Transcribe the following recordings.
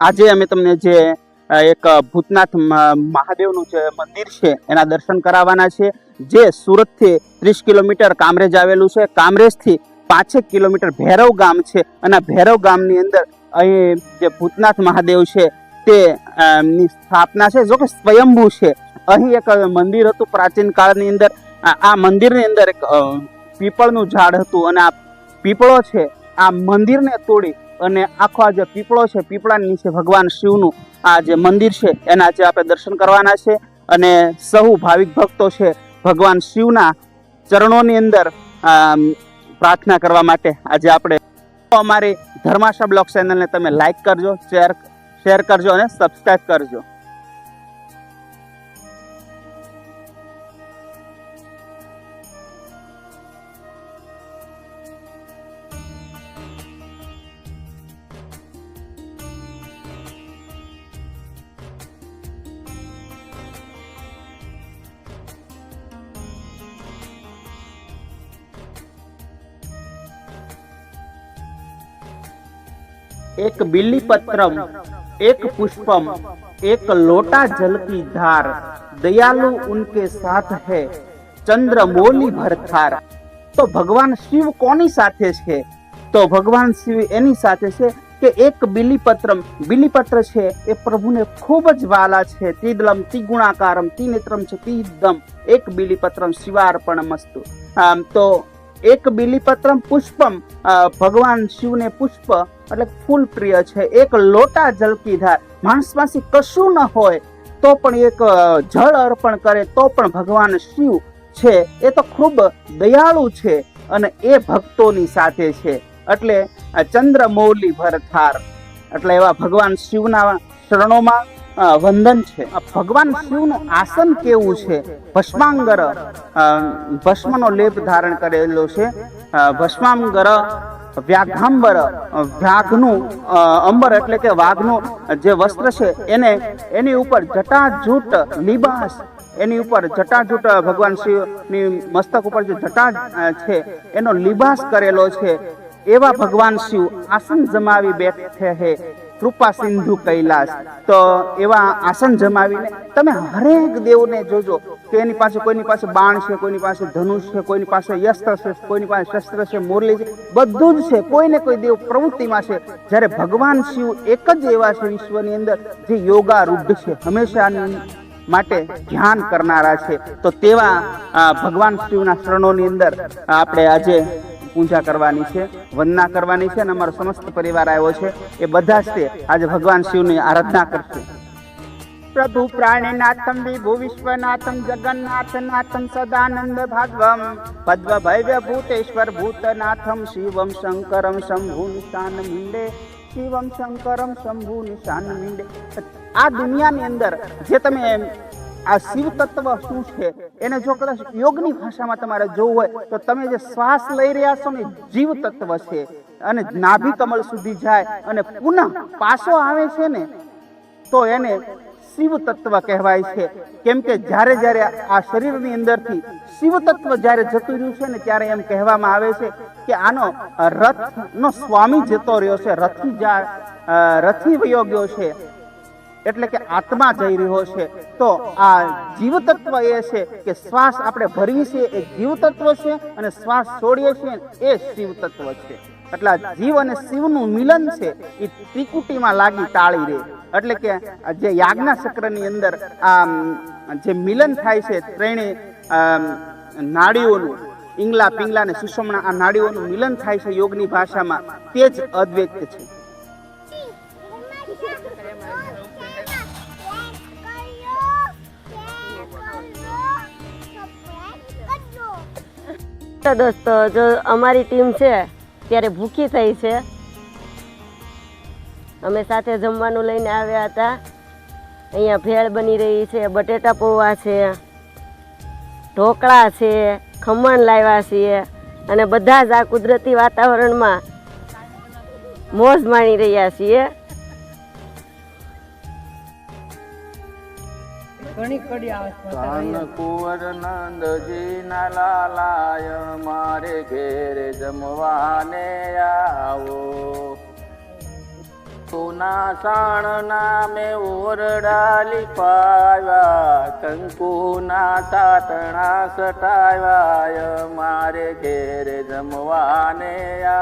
આજે અમે તમને જે એક ભૂતનાથ મહાદેવનું જે મંદિર છે, એના દર્શન કરાવવાના છે, જે સુરતથી ત્રીસ કિલોમીટર કામરેજ આવેલું છે. કામરેજથી પાંચેક કિલોમીટર ભૈરવ ગામ છે અને ભૈરવ ગામની અંદર અહીં જે ભૂતનાથ મહાદેવ છે, તે ની સ્થાપના છે. જો કે સ્વયંભૂ છે. અહીં એક મંદિર હતું પ્રાચીન કાળની અંદર. આ મંદિરની અંદર એક પીપળનું ઝાડ હતું અને આ પીપળો છે, આ મંદિરને તોડી અને આખો આ જે પીપળો છે, પીપળાની નીચે ભગવાન શિવનું આ જે મંદિર છે, એના આજે આપણે દર્શન કરવાના છે. અને સહુ ભાવિક ભક્તો છે, ભગવાન શિવના ચરણોની અંદર પ્રાર્થના કરવા માટે આજે આપણે અમારી ધર્માશા બ્લોગ ચેનલને તમે લાઈક કરજો, શેર શેર કરજો અને સબસ્ક્રાઈબ કરજો. एक बिल्ली पत्रम एक पुष्पम एक लोटा जल की धार दयालु उनके साथ है ચંદ્ર મોલી ભરથાર તો ભગવાન શિવ કોની સાથે છે તો ભગવાન શિવ એની સાથે છે કે એક બિલીપત્રમ બિલીપત્ર છે એ પ્રભુને ખૂબ જ વાલા છે તિદલમ તિગુણાકારમ તિનેત્રમ છે તિદમ એક બિલીપત્રમ શિવાર્પણ મસ્તુ આમ તો એક બિલીપત્રમ પુષ્પમ ભગવાન શિવને પુષ્પ, એટલે ફૂલ પ્રિય છે. એક લોટા જલકીધાર માણસ પાસે કશું ન હોય, તો પણ એક જળ અર્પણ કરે, તો પણ ભગવાન શિવ છે. એ તો ખૂબ દયાળુ છે અને એ ભક્તોની સાથે છે. એટલે ચંદ્રમૌલી ભરથાર એટલે એવા ભગવાન શિવના શરણોમાં વંદન છે. ભગવાન શિવનું આસન કેવું છે? ભસ્માંગર ભસ્મનો લેપ ધારણ કરેલો છે. ભસ્માંગર, વ્યાઘાંબર વ્યાઘનું અંબર એટલે કે વાઘનું જે વસ્ત્ર છે, એને, એની ઉપર જટાજૂટ લિબાસ એની ઉપર જટાજૂટ ભગવાન શિવની મસ્તક ઉપર જે જટા છે, એનો લિબાસ કરેલો છે. એવા ભગવાન શિવ આસન જમાવી બેઠે હે. કૃપા સિંધુ કૈલાસ. તો એવા આસન જમાવીને તમે હરેક દેવને જોજો કે એની પાસે કોઈની પાસે બાણ છે, કોઈની પાસે ધનુષ છે, કોઈની પાસે યસ્ત્ર છે, કોઈની પાસે શસ્ત્ર છે, મુરલી છે, બધું જ છે. કોઈ ને કોઈ દેવ પ્રવૃત્તિમાં છે. જ્યારે ભગવાન શિવ એક જ એવા છે વિશ્વની અંદર જે યોગારૂઢ છે, હંમેશાની માટે ધ્યાન કરનારા છે. તો તેવા ભગવાન શિવના શરણોની અંદર આપણે આજે પૂજા કરવાની છે, વંદના કરવાની છે અને અમારો સમસ્ત પરિવાર આવ્યો છે. એ બધા જ તે આજે ભગવાન શિવની આરાધના કરશે. પ્રભુ પ્રાણીનાથમ, વિભુ વિશ્વનાથમ, જગન્નાથનાથમ, સદાનંદ ભાગવમ, પદ્મ ભૈવ્ય ભૂતેશ્વર ભૂતનાથમ, શિવમ શંકરમ શંભુ નિશાન મીંડે, શિવમ શંકરમ શંભુ નિશાન મીંડે. આ દુનિયાની અંદર જે તમે આ શિવ તત્વ શું છે? એને જો કદાચ યોગની ભાષામાં તમારે જોવું હોય, તો તમે જે શ્વાસ લઈ રહ્યા છો ને જીવ તત્વ છે. અને નાભી કમળ સુધી જાય અને પુનઃ પાછો આવે છે ને, તો એને શિવ તત્વ કહેવાય છે. કેમ કે જ્યારે જ્યારે આ શરીરની અંદરથી શિવ તત્વ જ્યારે જતું રહ્યું છે ને, ત્યારે એમ કહેવામાં આવે છે કે આનો રથનો સ્વામી જતો રહ્યો છે રથી જા રથી વયો ગયો છે. એટલે કે આત્મા જઈ રહ્યો છે. તો આ જીવ તત્વ એ છે કે શ્વાસ આપણે ભરવી છે, એ જીવ તત્વ છે અને શ્વાસ છોડીએ છીએ એ શિવતત્વ છે. એટલે જીવ અને શિવનું મિલન છે એ ત્રિકુટીમાં લાગી તાળી રહે એટલે કે જે યાજ્ઞા ચક્રની અંદર આ જે મિલન થાય છે ત્રણેય નાડીઓનું ઈંગલા પિંગલા અને સુષમણા આ નાડીઓનું મિલન થાય છે યોગની ભાષામાં, તે જ અદ્વૈત છે. તો દોસ્તો જો અમારી ટીમ છે, ત્યારે ભૂખી થઈ છે. અમે સાથે જમવાનું લઈને આવ્યા હતા. અહીંયા ભેળ બની રહી છે, બટેટા પૌવા છે, ઢોકળા છે, ખમણ લાવ્યા છીએ અને બધા જ આ કુદરતી વાતાવરણમાં મોજ માણી રહ્યા છીએ. ધન કુંવર નંદજી ના લાલાય મારે ઘેરે જમવાને આવો. સોના સાણ નામે ઓરડા લીપાવ્યા કંકુના સાતણા સટાવ્યા મારે ઘેર જમવાને આવો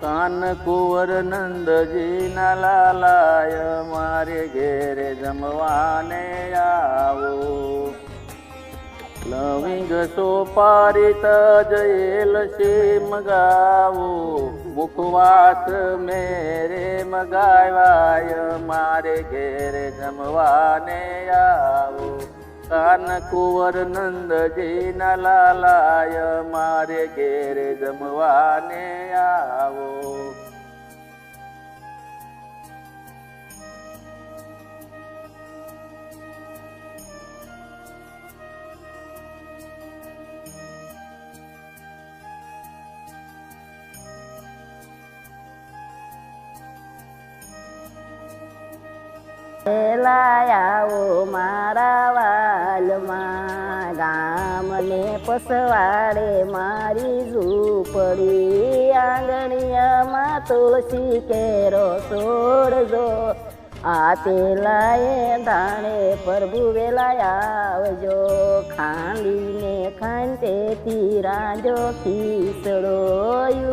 કાન કુંવર નંદજી ના લાલાય, મારે ઘેર જમવાને આવો. લવિંગ સોપારી તજયેલ છે મગાવો મુખવાસ મેરે મગાવાય, મારે ઘેર જમવાને આવો. કાન કુંવર નંદજીના લાલાય મારે ઘેર જમવાને આવો. આવો મારા ગામને પસવાડે મારી ઝૂંપડી. આંગણિયામાં તુલસી કેરો તોડજો આ પેલાએ દાણે પ્રભુ વેલા આવજો. ખાંડીને ખાંતે તીરાજો ખીસડો.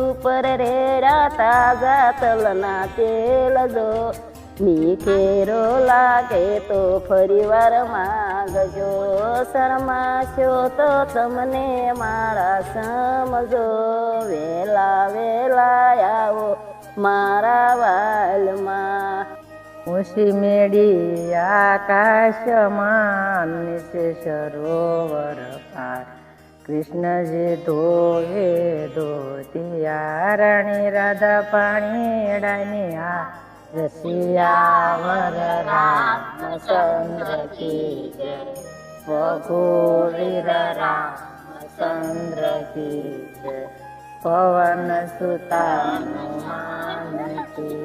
ઉપર રેડા તાજા તલના તેલ જો મીઠેરો લાગે તો ફરીવાર માંગજો શરમાશો તો તમને મારા સમજો. વેલા વેલા આવો મારા વાલમાં. ઉસી મેળી આકાશમાં નિશે સરોવર પાર. કૃષ્ણજી ધોવે ધોતિયા રાણી રાધા પાણી ડાની આ. રસિયાવર રામચંદ્ર કી જય રઘુવીર રામચંદ્ર કી જય પવન સુતા કી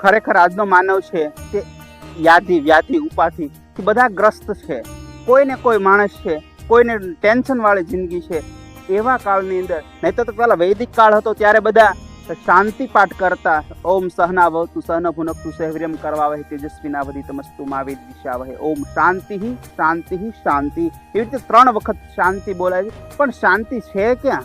ખરેખર આજનો માનવ છે, તે વ્યાધિ વ્યાધિ, ઉપાધિ બધા ગ્રસ્ત છે. કોઈને કોઈ માણસ છે, કોઈને ટેન્શન વાળી જિંદગી છે. એવા કાળની અંદર નહીં તો પહેલાં વૈદિક કાળ હતો, ત્યારે બધા શાંતિ પાઠ કરતા ઓમ સહના વહતુ સહન ભુનકતુ સહવીર્યમ કરવા વહે તેજસ્વીના વધી તમસ્તુ માવેદ દિશા વહે ઓમ શાંતિ શાંતિ શાંતિ. એવી રીતે ત્રણ વખત શાંતિ બોલાય છે. પણ શાંતિ છે ક્યાં?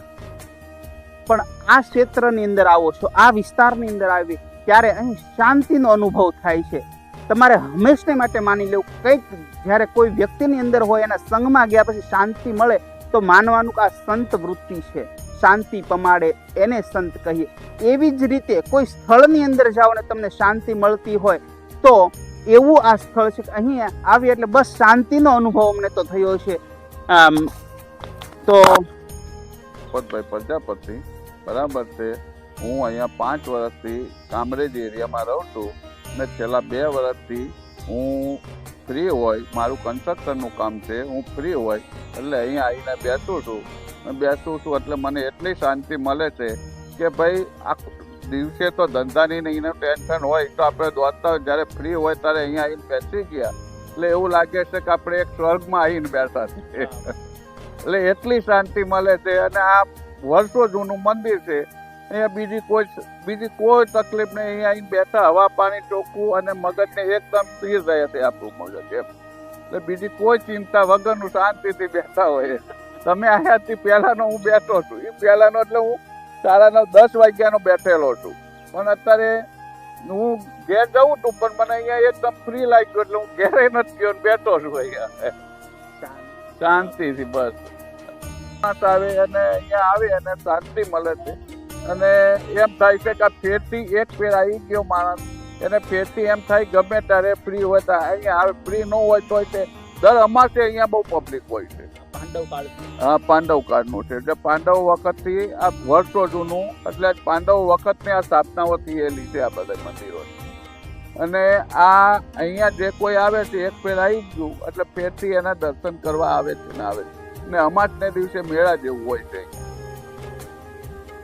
પણ આ ક્ષેત્રની અંદર આવો છો, આ વિસ્તારની અંદર આવી, ત્યારે અહીં શાંતિનો અનુભવ થાય છે. તમારે હંમેશને માટે માની લેવું, કંઈક જ્યારે કોઈ વ્યક્તિની અંદર હોય, એના સંગમાં ગયા પછી શાંતિ મળે, તો માનવાનું કે આ સંત વૃત્તિ છે. શાંતિ પમાડે એને સંત કહીએ. એવી જ રીતે કોઈ સ્થળની અંદર જાઓ ને તમને શાંતિ મળતી હોય તો એવું આ સ્થળ છે કે અહીં આવી એટલે બસ શાંતિનો અનુભવ અમને તો થયો છે. આમ, તો પદભાઈ પ્રજાપતિ બરાબર છે. હું અહીંયા પાંચ વર્ષથી કામરેજ એરિયામાં રહું છું ને છેલ્લા બે વર્ષથી હું ફ્રી હોય મારું કન્સ્ટ્રક્શનનું કામ છે હું ફ્રી હોય એટલે અહીંયા આવીને બેસું છું. બેસું છું એટલે મને એટલી શાંતિ મળે છે કે ભાઈ આ દિવસે તો ધંધાની નહીં ટેન્શન હોય તો આપણે દોડતા જ્યારે ફ્રી હોય ત્યારે અહીંયા આવીને બેસી ગયા. એટલે એવું લાગે છે કે આપણે એક સ્વર્ગમાં આવીને બેઠા છીએ. એટલે એટલી શાંતિ મળે છે અને આ વર્ષો જૂનું મંદિર છે. અહીંયા બીજી કોઈ બીજી કોઈ તકલીફ નહીં. અહીંયા આવીને બેઠા હવા પાણી ચોખ્ખું અને મગજને એકદમ સ્થિર રહે છે આપણું મગજ એમ. એટલે બીજી કોઈ ચિંતા વગરનું શાંતિથી બેઠા હોય. તમે આયાથી પહેલાનો હું બેઠો છું. એ પહેલાનો એટલે હું સાડા નવ, દસ વાગ્યાનો બેઠેલો છું. પણ અત્યારે હું ઘેર જઉં છું, પણ મને અહીંયા એકદમ ફ્રી લાગ્યું એટલે હું ઘેરે નથી ગયો બેઠો છું અહીંયા. શાંતિથી બસ. આવે અને અહીંયા આવે અને શાંતિ મળે છે. અને એમ થાય છે કે ફેરથી એક ફેર આવી ગયો માણસ. એને ફેરથી એમ થાય ગમે ત્યારે ફ્રી હોય તો અહીંયા આવે. ફ્રી ન હોય તો તે દર અમાસે અહીંયા બહુ પબ્લિક હોય છે. હા પાંડવ કાળનું છે. એટલે પાંડવ વખતથી આ વર્ષો જૂનું એટલે પાંડવ વખતની આ સ્થાપનાઓ થયેલી છે આ બધા મંદિરો. અને આ અહીંયા જે કોઈ આવે છે એક ફેર આવી ગયું. એટલે ફેરથી એના દર્શન કરવા આવે છે ને આવે છે. ને અમાજને દિવસે મેળા જેવું હોય છે. અહીંયા